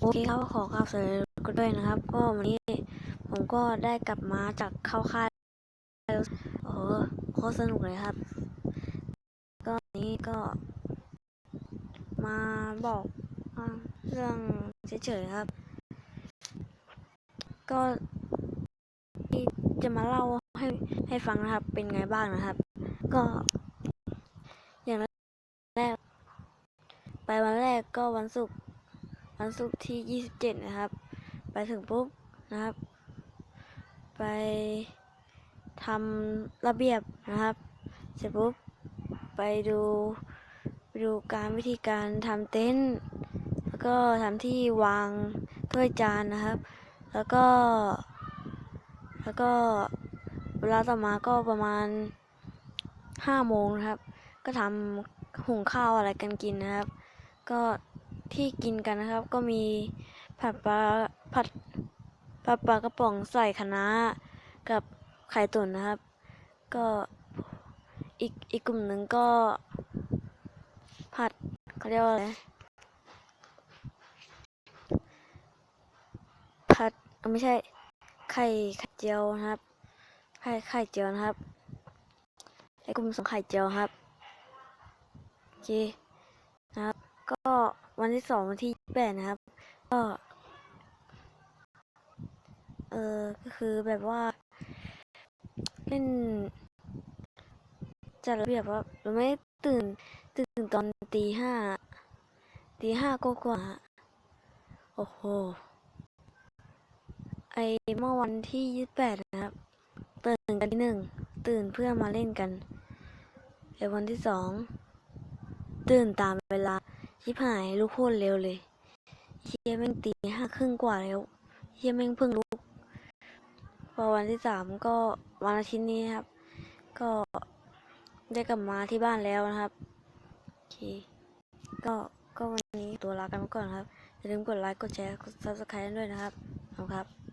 โอเคครับขอกราบสวัสดีกันด้วยนะครับ ก็วันนี้ผมก็ได้กลับมาจากเข้าค่ายโอ้โหโคตรสนุกเลยครับ ก็วันนี้ก็ มาบอกเรื่องเฉยๆครับ ก็ที่จะมาเล่าให้ให้ฟังนะครับ เป็นไงบ้างนะครับ ก็ อย่างแรก ไปวันแรกก็วันศุกร์ วันศุกร์ที่ 27 นะครับ ไปถึงปุ๊บนะครับ ไปทำระเบียบนะครับ เสร็จปุ๊บไปดูไปดูการวิธีการทำเต็นท์แล้วก็ทำที่วางถ้วยจานนะครับ แล้วก็ แล้วก็เวลาต่อมาก็ประมาณ5โมงนะครับ ก็ทำหุงข้าวอะไรกันกินนะครับ ก็ ที่กินกันนะครับ ก็มีผัดปลาผัดผัดปลากระป๋องใส่คะน้ากับไข่ตุ๋นนะครับ ก็อีกอีกกลุ่มหนึ่งก็ ผัดเขาเรียกว่าอะไรผัดไม่ใช่ไข่ไข่เจียวนะครับไข่ไข่เจียวนะครับไอ้กลุ่มสองไข่เจียวครับโอเคนะครับก็ วันที่สองวันที่แปดนะครับ ก็ เออก็คือแบบว่าเล่นจัดระเบียบว่าเราไม่ตื่นตื่นตอนตีห้าตีห้ากกว่าโอ้โหไอเมื่อวันที่ยี่สิบแปดนะครับ ตื่นกันที่หนึ่งตื่นเพื่อมาเล่นกันไอวันที่สองตื่นตามเวลา ชิบหายลุกโคตรเร็วเลย เฮียแม่งตีห้าครึ่งกว่าแล้ว เฮียแม่งเพิ่งลุก พอวันที่สามก็วันอาทิตย์นี้ครับ ก็ได้กลับมาที่บ้านแล้วนะครับ โอเค ก็ก็วันนี้ตัวลากันไปก่อนครับ อย่าลืมกดไลค์ กดแชร์ กด subscribe ด้วยนะครับขอบคุณครับ